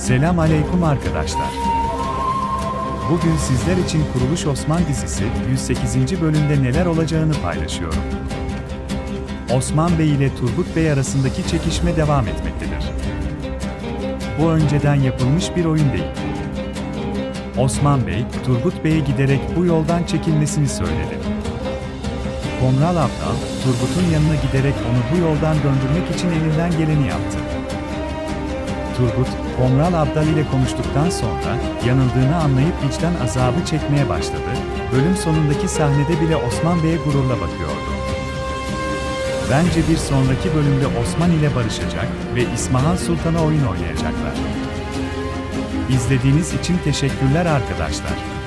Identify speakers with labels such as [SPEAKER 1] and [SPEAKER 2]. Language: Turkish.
[SPEAKER 1] Selam aleyküm arkadaşlar. Bugün sizler için Kuruluş Osman dizisi 108. bölümde neler olacağını paylaşıyorum. Osman Bey ile Turgut Bey arasındaki çekişme devam etmektedir. Bu önceden yapılmış bir oyun değil. Osman Bey, Turgut Bey'e giderek bu yoldan çekilmesini söyledi. Komral Abdal, Turgut'un yanına giderek onu bu yoldan döndürmek için elinden geleni yaptı. Turgut, Komral Abdal ile konuştuktan sonra yanıldığını anlayıp vicdan azabı çekmeye başladı. Bölüm sonundaki sahnede bile Osman Bey'e gururla bakıyordu. Bence bir sonraki bölümde Osman ile barışacak ve İsmahan Sultan'a oyun oynayacaklar. İzlediğiniz için teşekkürler arkadaşlar.